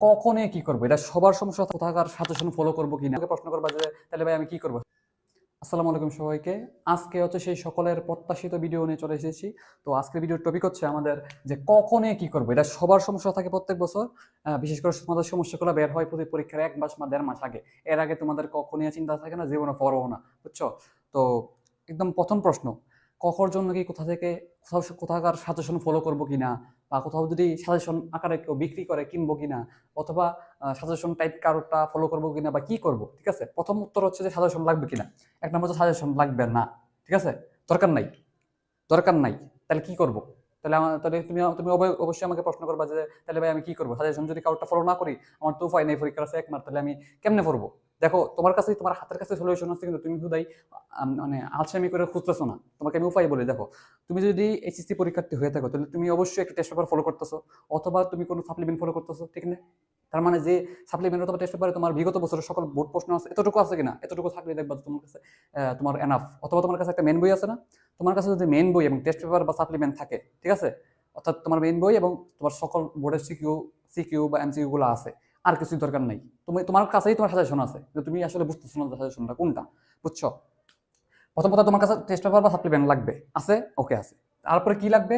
কখনই কি করব? এটা সবার সমস্যা কোথাকার সাজেশন ফলো করব কিনা? আমাকে প্রশ্ন করব যে, তাহলে ভাই আমি কি করব? আসসালামু আলাইকুম সবাইকে। আজকে হচ্ছে সেই সকলের প্রত্যাশিত ভিডিও নিয়ে চলে এসেছি। তো আজকের ভিডিওর টপিক হচ্ছে আমাদের যে কখনই কি করব? এটা সবার সমস্যা থাকে প্রত্যেক বছর। বিশেষ করে তোমাদের সমস্যাগুলো বের হয় প্রতি পরীক্ষার এক মাস বা দেড় মাস আগে। এর আগে তোমাদের কখনই চিন্তা থাকে না, জীবনে পড়ব না। বুঝছ? তো একদম প্রথম প্রশ্ন কখর জন্য কি কোথা থেকে কোথাও কোথাকার সাজেশন ফলো করব কিনা? বা কোথাও যদি সাজেশন আকারে কেউ বিক্রি করে, কিনবো কিনা? অথবা সাজেশন টাইপ কারোরটা ফলো করব কিনা বা কি করব? ঠিক আছে? প্রথম উত্তর হচ্ছে যে সাজেশন লাগবে কিনা? এক নম্বর হচ্ছে সাজেশন লাগবে না। ঠিক আছে? দরকার নাই। দরকার নাই। তাহলে কি করব? তাহলে আমার তাহলে তুমি তুমি অবশ্যই আমাকে প্রশ্ন করবা যে, তাহলে ভাই আমি কি করব? সাজেশন যদি কারোটা ফলো না করি, আমার তো উপায় নেই, পরীক্ষার আছে এক মাস তাহলে আমি কেমনে পড়ব দেখো, তোমার কাছে তোমার হাতের কাছে সলিউশন আছে কিন্তু তুমি হুদাই মানে আলসামি করে খুঁজতেছো না। তোমাকে আমি উপায় বলি, দেখো, তুমি যদি এইচএসসি পরীক্ষার্থী হয়ে থাকো, তাহলে তুমি অবশ্যই একটা টেস্ট পেপার ফলো করতেছো, অথবা তুমি কোনো সাপ্লিমেন্ট ফলো করতেছো, ঠিক না? তার মানে যে সাপ্লিমেন্ট অথবা টেস্ট পেপারে তোমার বিগত বছরের সকল বোর্ড প্রশ্ন আছে, এতটুকু আছে কিনা? এতটুকু থাকলে দেখবা তোমার কাছে তোমার এনাফ অথবা তোমার কাছে একটা মেন বই আছে না? তোমার কাছে যদি মেন বই এবং টেস্ট পেপার বা সাপ্লিমেন্ট থাকে, ঠিক আছে? অর্থাৎ তোমার মেন বই এবং তোমার সকল বোর্ডের সিকিউ সিকিউ বা এমসিকিউ গুলো আছে। আর কিছুই দরকার নাই। তুমি তোমার কাছেই তোমার সাজেশন আছে যে তুমি আসলে বুঝতেছো না সাজেশনটা কোনটা। বুঝছ? প্রথম কথা তোমার কাছে টেস্ট পেপার বা সাপ্লিমেন্ট লাগবে। আছে? ওকে আছে। তারপরে কি লাগবে?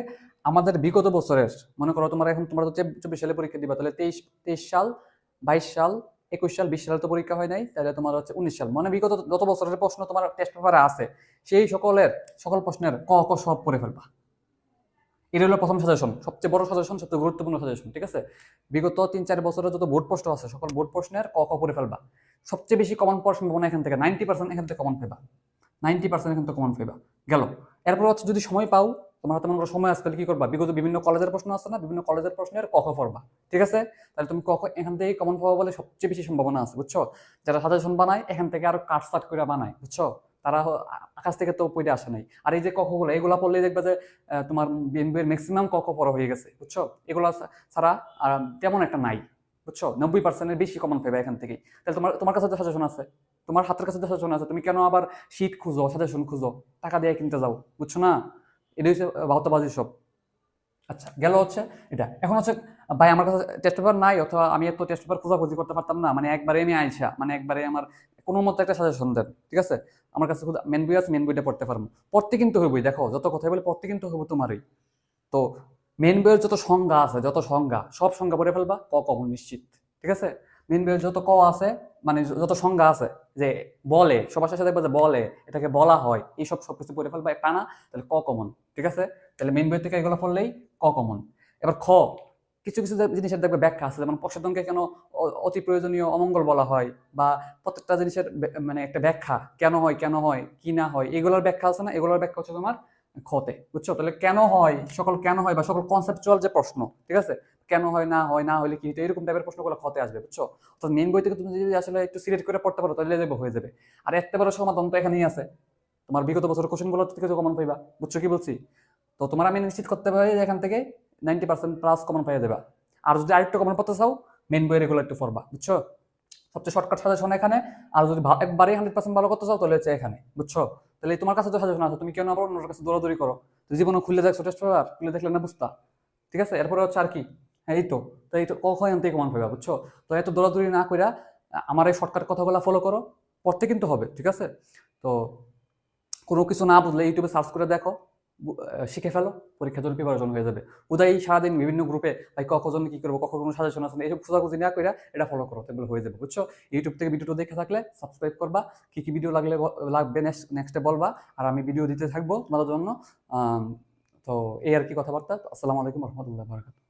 আমাদের বিগত বছরের, মনে করো তোমার এখন তোমরা তো চব্বিশ সালে পরীক্ষা দিবা, তাহলে তেইশ তেইশ সাল, বাইশ সাল, একুশ সাল, বিশ সাল তো পরীক্ষা হয় নাই, তাহলে তোমার হচ্ছে উনিশ সাল। মানে বিগত যত বছরের প্রশ্ন তোমার টেস্ট পেপারে আছে, সেই সকলের, সকল প্রশ্নের ক ক সব পড়ে ফেলবা। এটা হলো প্রথম সাজেশন, সবচেয়ে বড় সাজেশন, সবচেয়ে গুরুত্বপূর্ণ সাজেশন, ঠিক আছে? বিগত তিন চার বছরের যত বোর্ড প্রশ্ন আছে, সকল বোর্ড প্রশ্নের ক ক পড়ে ফেলবা। সবচেয়ে বেশি কমন পাওয়ার সম্ভাবনা এখান থেকে নাইনটি পার্সেন্ট এখান থেকে কমন পাইবা। নাইনটি পার্সেন্ট এখান থেকে কমন পাইবা। গেল। এরপর হচ্ছে যদি সময় পাও, তোমার হাতে মনে করো সময় আসতে কি করবা? বিগত বিভিন্ন কলেজের প্রশ্ন আছে না, বিভিন্ন কলেজের প্রশ্নের ক খ পড়বা, ঠিক আছে? তাহলে তুমি ক খ এখান থেকে কমন পাবো বলে সবচেয়ে বেশি সম্ভাবনা আছে, বুঝছ? যারা সাজেশন বানায়, এখান থেকে আরও কাট সাট করে বানায়, বুঝছ? তারা আকাশ থেকে তো পড়ে আসে নাই। আর এই যে ক, খ গুলো এগুলা পড়লে দেখবা যে তোমার বিএনপির ম্যাক্সিমাম ক পড়া হয়ে গেছে, বুঝছ? এগুলা ছাড়া তেমন একটা নাই, বুঝছ? নব্বই পার্সেন্টের বেশি কমন পাবে এখান থেকে তাহলে তোমার তোমার কাছে তো সাজেশন আছে। তোমার হাতের কাছে তো সাজেশন আছে। তুমি কেন আবার শীট খুঁজো সাজেশন খুঁজো? টাকা দিয়ে কিনতে যাও, বুঝছ না? এটা হচ্ছে ভাওতাবাজি সব। আচ্ছা গেল হচ্ছে এটা। এখন হচ্ছে, ভাই, আমার কাছে টেস্ট পেপার নাই, অথবা আমি এত টেস্ট পেপার খোঁজাখুঁজি করতে পারতাম না। মানে একবারে আমি আইসা মানে একবারে আমার কোনো মতো একটা সাজেশন দেন, ঠিক আছে? আমার কাছে খুব মেন বই আছে মেন বইটা পড়তে পারব। পড়তে কিন্তু হইবই, দেখো, যত কথা বলে পড়তে কিন্তু হইব তোমারই। তো মেন বইয়ের যত সংজ্ঞা আছে, যত সংজ্ঞা, সব সংজ্ঞা পড়ে ফেলবা, ক কখন নিশ্চিত, ঠিক আছে? মেন বইয়ের যত ক আছে মানে যত সংজ্ঞা আছে, যে বলে, সবার সাথে যে বলে, এটাকে বলা হয় এইসব সব কিছু পড়ে ফেলবা টানা, তাহলে ক কমন ঠিক আছে? তাহলে মেন বই থেকে এগুলো পড়লেই ক কমন এবার খ কিছু কিছু জিনিসের দেখবে ব্যাখ্যা আছে। যেমন প্রসাধনকে কেন অতি প্রয়োজনীয় অমঙ্গল বলা হয় বা প্রত্যেকটা জিনিসের মানে একটা ব্যাখ্যা, কেন হয় কেন হয়, কি না হয়, এগুলোর ব্যাখ্যা আছে না? এগুলোর ব্যাখ্যা হচ্ছে তোমার ক্ষতে, বুঝছ? তাহলে কেন হয়, সকল কেন হয় বা সকল কনসেপচুয়াল যে প্রশ্ন, ঠিক আছে? কেন হয়, না হয়, না হলে কি হতো এরকম টাইপের প্রশ্নগুলো ক্ষতে আসবে, বুঝছ? তো মেন বই থেকে তুমি যদি আসলে একটু সিলেক্ট করে পড়তে পারো, তাহলে দেখবে হয়ে যাবে। আর এত বড় সমাধান তো এখানেই আছে। তোমার বিগত বছরের কোশ্চেনগুলো থেকে কমন পাইবা, বুঝছ কি বলছি? তো তোমার আমি নিশ্চিত করতে পারি এখান থেকে নাইনটি পার্সেন্ট প্লাস কমন পাইয়া দেবা আর যদি আরেকটু কমন পড়তে চাও মেন বইয়ের এগুলো একটু পড়বা, বুঝছ? সবচেয়ে শর্টকাট সাজেশন এখানে। আর যদি ভা- একবারে হান্ড্রেড পার্সেন্ট ভালো করতে চাও, তাহলে হচ্ছে এখানে, বুঝছ? তাহলে তোমার কাছে তো সাজেশন আছে, তুমি কেন আবার অন্যের কাছে দৌড়াদৌড়ি করো। তো জীবনে খুলে দেখছ টেস্ট পেপার খুলে দেখলে না বুঝতা। ঠিক আছে? এরপরে হচ্ছে আর কি? হ্যাঁ এই তো। তো এই তো কখন থেকে কমন পাইবা, বুঝছ? তো এত দৌড়াদৌড়ি না কইরা আমার এই শর্টকাট কথাগুলো ফলো করো। পড়তে কিন্তু হবে, ঠিক আছে? তো কোনো কিছু না বুঝলে ইউটিউবে সার্চ করে দেখো। শিখে ফেলো, পরীক্ষা জন্য প্রিপারেশন হয়ে যাবে। উদয় সারাদিন বিভিন্ন গ্রুপে ভাই, কখন, কি করব, কখন কোনো সাজেশন আসবে এইসব খোঁজাখুঁজি না করে এটা ফলো করো, তাহলে হয়ে যাবে, বুঝছ? ইউটিউব থেকে ভিডিওটা দেখে থাকলে সাবস্ক্রাইব করবা, কি কি ভিডিও লাগলে লাগবে নেক্সট নেক্সটে বলবা, আর আমি ভিডিও দিতে থাকব তোমাদের জন্য। তো এই আর কি কথাবার্তা, আসসালামু আলাইকুম রহমতুল্লাহ বারকাত